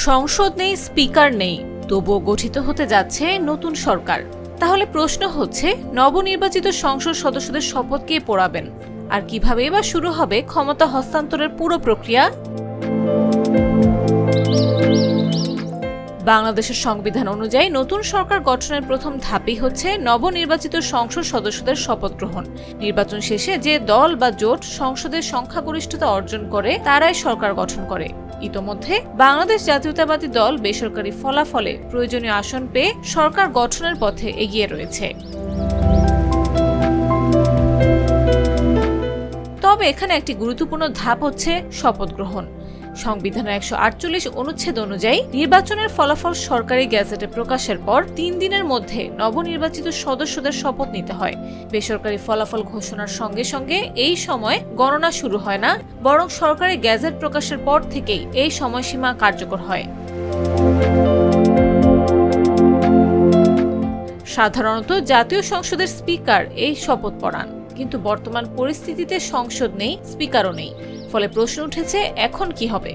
সংসদ নেই, স্পিকার নেই, তবুও গঠিত হতে যাচ্ছে নতুন সরকার। তাহলে প্রশ্ন হচ্ছে, নবনির্বাচিত সংসদ সদস্যদের শপথ কে পড়াবেন? আর কীভাবে বা শুরু হবে ক্ষমতা হস্তান্তরের পুরো প্রক্রিয়া? বাংলাদেশের সংবিধান অনুযায়ী নতুন সরকার গঠনের প্রথম ধাপই হচ্ছে নবনির্বাচিত সংসদ সদস্যদের শপথ গ্রহণ। নির্বাচন শেষে যে দল বা জোট সংসদের সংখ্যাগরিষ্ঠতা অর্জন করে, তারাই সরকার গঠন করে। ইতোমধ্যে বাংলাদেশ জাতীয়তাবাদী দল বেসরকারি ফলাফলে প্রয়োজনীয় আসন পেয়ে সরকার গঠনের পথে এগিয়ে রয়েছে। তবে এখানে একটি গুরুত্বপূর্ণ ধাপ হচ্ছে শপথ গ্রহণ। সংবিধানের একশো আটচল্লিশ অনুচ্ছেদ অনুযায়ী নির্বাচনের ফলাফল সরকারি গ্যাজেটে প্রকাশের পর তিন দিনের মধ্যে নবনির্বাচিত সদস্যদের শপথ নিতে হয়। বেসরকারি ফলাফল ঘোষণার সঙ্গে সঙ্গে এই সময় গণনা শুরু হয় না, বরং সরকারি গ্যাজেট প্রকাশের পর থেকেই এই সময়সীমা কার্যকর হয়। সাধারণত জাতীয় সংসদের স্পিকার এই শপথ পড়ান। কিন্তু বর্তমান পরিস্থিতিতে সংসদ নেই, স্পিকারও নেই। ফলে প্রশ্ন উঠেছে, এখন কি হবে?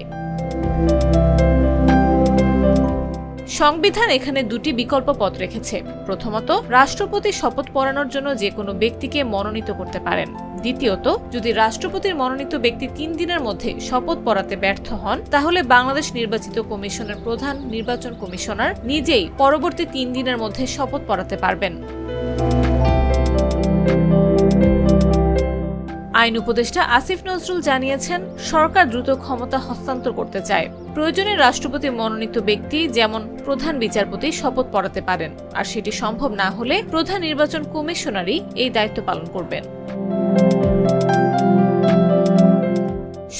সংবিধান এখানে দুটি বিকল্প পথ রেখেছে। প্রথমত রাষ্ট্রপতি শপথ পড়ানোর জন্য যে কোনো ব্যক্তিকে মনোনীত করতে পারেন। দ্বিতীয়ত, যদি রাষ্ট্রপতির মনোনীত ব্যক্তি তিন দিনের মধ্যে শপথ পড়াতে ব্যর্থ হন, তাহলে বাংলাদেশ নির্বাচিত কমিশনের প্রধান নির্বাচন কমিশনার নিজেই পরবর্তী তিন দিনের মধ্যে শপথ পড়াতে পারবেন। আইন উপদেষ্টা আসিফ নজরুল জানিয়েছেন, সরকার দ্রুত ক্ষমতা হস্তান্তর করতে চায়। প্রয়োজনে রাষ্ট্রপতি মনোনীত ব্যক্তি যেমন প্রধান বিচারপতি শপথ পড়াতে পারেন। আর সেটি সম্ভব না হলে প্রধান নির্বাচন কমিশনারই এই দায়িত্ব পালন করবেন।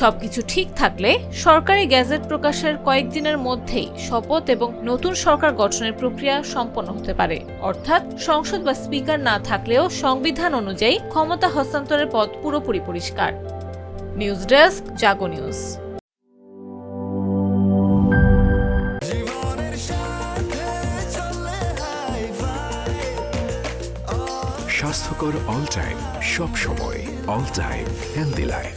সবকিছু ঠিক থাকলে সরকারি গ্যাজেট প্রকাশের কয়েকদিনের মধ্যেই শপথ এবং নতুন সরকার গঠনের প্রক্রিয়া সম্পন্ন হতে পারে। অর্থাৎ সংসদ বা স্পিকার না থাকলেও সংবিধান অনুযায়ী ক্ষমতা হস্তান্তরের পথ পুরোপুরি পরিষ্কার। News desk Jago news. স্বাস্থ্যকর অল টাইম সব সময় অল টাইম হেলদি লাইফ।